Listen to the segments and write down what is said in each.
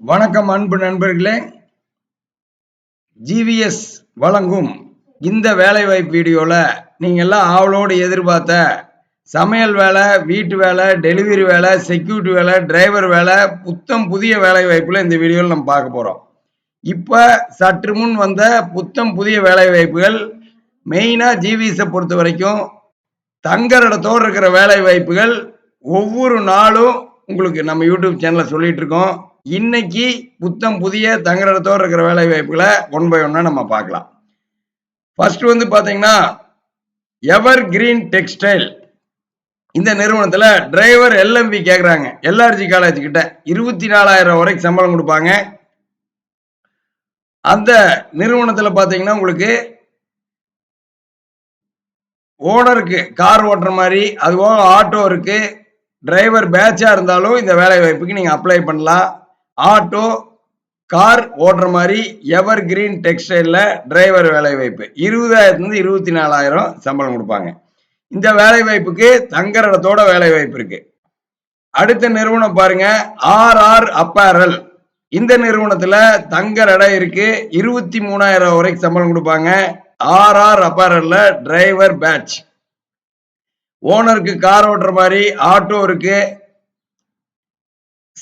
வணக்கம் அன்பு நண்பர்களே. ஜிவிஎஸ் வழங்கும் இந்த வேலைவாய்ப்பு வீடியோவில் நீங்கள் எல்லாம் ஆவலோடு எதிர்பார்த்த சமையல் வேலை வீட்டு வேலை டெலிவரி வேலை செக்யூரிட்டி வேலை டிரைவர் வேலை புத்தம் புதிய வேலை வாய்ப்புல இந்த வீடியோவில் நம்ம பார்க்க போகிறோம் இப்போ சற்று முன் வந்த புத்தம் புதிய வேலை வாய்ப்புகள் மெயினாக ஜிவிஎஸை பொறுத்த வரைக்கும் தங்குற இருக்கிற வேலை வாய்ப்புகள் ஒவ்வொரு நாளும் உங்களுக்கு நம்ம யூடியூப் சேனலில் சொல்லிட்டு இருக்கோம் இன்னைக்கு புத்தம் புதிய தங்குறதோடு இருக்கிற வேலை வாய்ப்புகளை ஒன் பை ஒன்னா நம்ம பார்க்கலாம். ஃபர்ஸ்ட் வந்து பார்த்தீங்கன்னா எவர் கிரீன் டெக்ஸ்டைல் இந்த நிறுவனத்தில் டிரைவர் எல்எம்பி கேட்குறாங்க எல்ஆர்ஜி காலேஜ் கிட்ட இருபத்தி நாலாயிரம் வரைக்கும் சம்பளம் கொடுப்பாங்க. அந்த நிறுவனத்தில் பார்த்தீங்கன்னா உங்களுக்கு ஓனருக்கு கார் ஓட்டுற மாதிரி அதுபோக ஆட்டோ இருக்குது டிரைவர் பேட்சா இருந்தாலும் இந்த வேலை வாய்ப்புக்கு நீங்க அப்ளை பண்ணலாம். ஆட்டோ கார் ஓட்டுற மாதிரி எவர் கிரீன் டெக்ஸ்டைலில் டிரைவர் வேலை வாய்ப்பு. இருபதாயிரத்துலேருந்து இருபத்தி நாலாயிரம் சம்பளம் கொடுப்பாங்க. இந்த வேலை வாய்ப்புக்கு தங்குற இடத்தோட வேலை வாய்ப்பு இருக்கு. அடுத்த நிறுவனம் பாருங்க ஆர் ஆர் அப்பேரல் இந்த நிறுவனத்துல தங்குற இடம் இருக்கு. இருபத்தி மூணாயிரம் வரைக்கும் சம்பளம் கொடுப்பாங்க. ஆர் ஆர் அப்பேரல்ல டிரைவர் பேட்ச் ஓனருக்கு கார் ஓட்டுற மாதிரி ஆட்டோ இருக்கு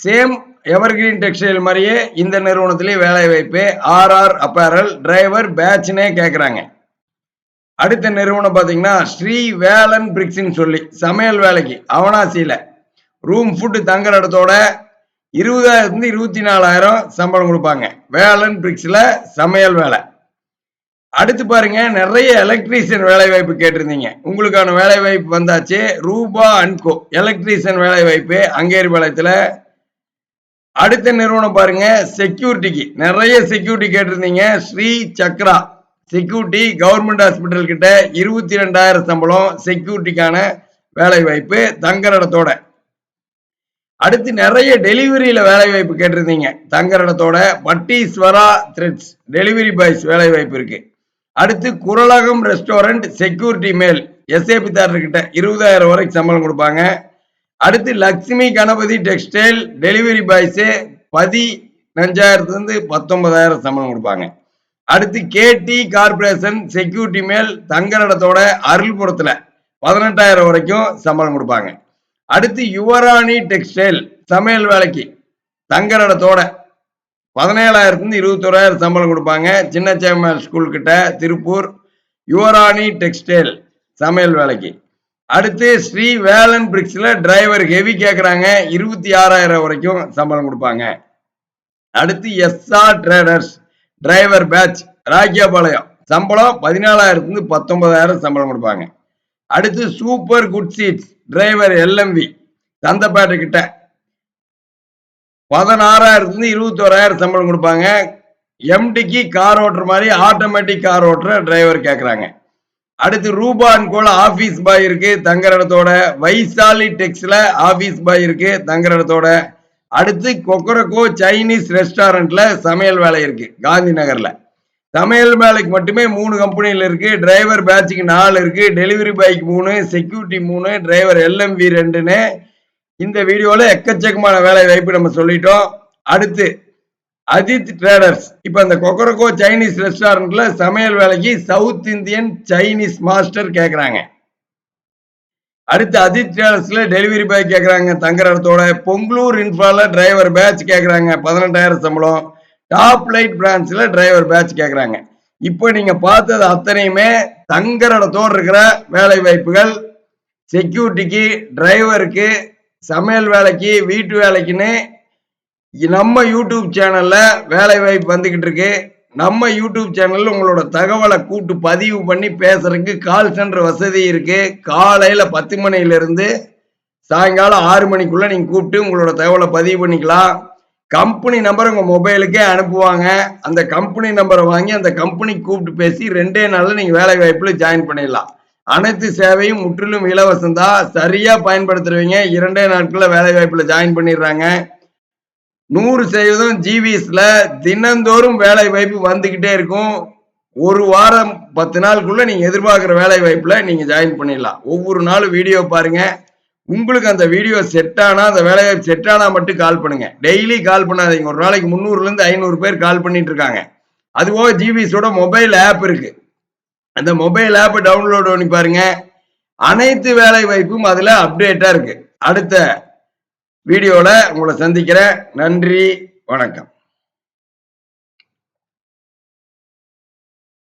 சேம் எவர்கிரீன் டெக்ஸ்டைல் மாதிரியே இந்த நிறுவனத்திலேயே வேலை வாய்ப்பு. ஆர் ஆர் அப்பேரல் டிரைவர் பேட்ச்னே கேட்குறாங்க அடுத்த நிறுவனம் பார்த்தீங்கன்னா ஸ்ரீ வேலன் பிரிக்ஸ்ன்னு சொல்லி சமையல் வேலைக்கு அவனாசியில். ரூம் ஃபுட்டு தங்குற இடத்தோட இருபதாயிரத்துலேருந்து இருபத்தி நாலாயிரம் சம்பளம் கொடுப்பாங்க. வேலன் பிரிக்ஸில் சமையல் வேலை. அடுத்து பாருங்க நிறைய எலக்ட்ரீஷியன் வேலை வாய்ப்பு கேட்டிருந்தீங்க. உங்களுக்கான வேலை வாய்ப்பு வந்தாச்சு ரூபா அன்கோ. எலக்ட்ரீஷியன் வேலை வாய்ப்பு அங்கேரி பாளையத்தில் அடுத்த நிறுவனம் பாருங்க செக்யூரிட்டிக்கு நிறைய செக்யூரிட்டி கேட்டிருந்தீங்க Sri Chakra. Security government hospital கிட்ட இருபத்தி ரெண்டாயிரம் சம்பளம் செக்யூரிட்டிக்கான வேலை வாய்ப்பு தங்குற இடத்தோட அடுத்து நிறைய டெலிவரியில வேலை வாய்ப்பு கேட்டிருந்தீங்க தங்குற இடத்தோட பட்டீஸ்வரா த்ரெட்ஸ் டெலிவரி பாய்ஸ் வேலை வாய்ப்பு இருக்கு. அடுத்து குரலகம் ரெஸ்டாரண்ட் செக்யூரிட்டி மேல் எஸ்ஏபி தாரர்கிட்ட இருபதாயிரம் வரைக்கும் சம்பளம் கொடுப்பாங்க. அடுத்து Lakshmi Ganapathi textile delivery boys பதி நஞ்சாயிரத்துலேருந்து பத்தொன்பதாயிரம் சம்பளம் கொடுப்பாங்க. அடுத்து கேடி கார்பரேஷன் செக்யூரிட்டி மேல் தங்குற இடத்தோட அருள்புரத்தில் பதினெட்டாயிரம் வரைக்கும் சம்பளம் கொடுப்பாங்க. அடுத்து யுவராணி டெக்ஸ்டைல் சமையல் வேலைக்கு தங்குற இடத்தோட பதினேழாயிரத்துலேருந்து இருபத்தோராயிரம் சம்பளம் கொடுப்பாங்க. சின்ன ஸ்கூல்கிட்ட ஸ்கூல் கிட்ட திருப்பூர் யுவராணி டெக்ஸ்டைல் சமையல் வேலைக்கு. அடுத்து ஸ்ரீ வேலன் பிரிக்ஸில் டிரைவர் ஹெவி கேட்குறாங்க இருபத்தி ஆறாயிரம் வரைக்கும் சம்பளம் கொடுப்பாங்க. அடுத்து SR traders driver badge Rakkiyapalayam. சம்பளம் பதினாலாயிரத்துலேருந்து பத்தொன்பதாயிரம் சம்பளம் கொடுப்பாங்க. அடுத்து super good seeds driver LMV Thandapettai கிட்ட. பதினாறாயிரத்துலேருந்து இருபத்தோராயிரம் சம்பளம் கொடுப்பாங்க. எம்டிக்கு கார் ஓட்டுற மாதிரி ஆட்டோமேட்டிக் கார் ஓட்டுற டிரைவர் கேட்குறாங்க அடுத்து ரூபான் கோல ஆஃபீஸ் பாய் இருக்கு தங்குற இடத்தோட. வைசாலி டெக்ஸில் ஆஃபீஸ் பாய் இருக்கு தங்குற இடத்தோட. அடுத்து கொக்கரக்கோ சைனீஸ் ரெஸ்டாரண்ட்ல சமையல் வேலை இருக்கு காந்தி நகர்ல. சமையல் வேலைக்கு மட்டுமே மூணு கம்பெனியில் இருக்கு. டிரைவர் பேட்சுக்கு நாலு இருக்கு. டெலிவரி பாய்க்கு மூணு செக்யூரிட்டி மூணு டிரைவர் எல்எம்வி ரெண்டுன்னு. இந்த வீடியோல எக்கச்சக்கமான வேலை வாய்ப்பு நம்ம சொல்லிட்டோம். அடுத்து அஜித் ட்ரேடர்ஸ் இப்போ அந்த கொக்கரக்கோ சைனீஸ் ரெஸ்டாரண்ட்ல சமையல் வேலைக்கு சவுத் இந்தியன் சைனீஸ் மாஸ்டர் கேட்குறாங்க அடுத்து அஜித் ட்ரேடர்ஸ்ல டெலிவரி பாய் கேட்குறாங்க தங்குற இடத்தோட. பொங்கலூர் இன்ஃபால டிரைவர் பேட்ச் கேட்குறாங்க பதினெட்டாயிரம் சம்பளம். டாப் லைட் பிரான்ச்ல டிரைவர் பேட்ச் கேட்குறாங்க இப்போ நீங்க பார்த்தது அத்தனையுமே தங்குற இடத்தோடு இருக்கிற வேலை வாய்ப்புகள். செக்யூரிட்டிக்கு டிரைவருக்கு சமையல் வேலைக்கு வீட்டு வேலைக்குன்னு நம்ம யூடியூப் சேனல்ல வேலை வாய்ப்பு வந்துகிட்டு இருக்கு. நம்ம யூடியூப் சேனல்ல உங்களோட தகவலை கூட்டு பதிவு பண்ணி பேசுறதுக்கு கால் சென்டர் வசதி இருக்கு. காலையில பத்து மணிலேருந்து சாயங்காலம் ஆறு மணிக்குள்ள நீங்க கூப்பிட்டு உங்களோட தகவலை பதிவு பண்ணிக்கலாம். கம்பெனி நம்பர் உங்க மொபைலுக்கே அனுப்புவாங்க. அந்த கம்பெனி நம்பரை வாங்கி அந்த கம்பெனி கூப்பிட்டு பேசி ரெண்டே நாள்ல நீங்க வேலை வாய்ப்புல ஜாயின் பண்ணிடலாம். அனைத்து சேவையும் முற்றிலும் இலவசம் தான். சரியா பயன்படுத்துறவங்க இரண்டே நாட்கள்ல வேலை வாய்ப்புல ஜாயின் பண்ணிடுறாங்க. நூறு சதவீதம் ஜிவிஎஸ்ல தினந்தோறும் வேலை வாய்ப்பு வந்துகிட்டே இருக்கும். ஒரு வாரம் பத்து நாளுக்குள்ள நீங்க எதிர்பார்க்குற வேலை வாய்ப்புல நீங்க ஜாயின் பண்ணிடலாம். ஒவ்வொரு நாளும் வீடியோ பாருங்க. உங்களுக்கு அந்த வீடியோ செட் ஆனா அந்த வேலைவாய்ப்பு செட் ஆனா மட்டும் கால் பண்ணுங்க. டெய்லி கால் பண்ணாதீங்க. ஒரு நாளைக்கு முந்நூறுல இருந்து ஐநூறு பேர் கால் பண்ணிட்டு இருக்காங்க. அதுபோக ஜிபிஸோட மொபைல் ஆப் இருக்கு. அந்த மொபைல் ஆப் டவுன்லோட் பண்ணி பாருங்க. அனைத்து வேலை வாய்ப்பும் அதுல அப்டேட்டா இருக்கு. அடுத்த வீடியோல உங்களை சந்திக்கிறேன். நன்றி வணக்கம்.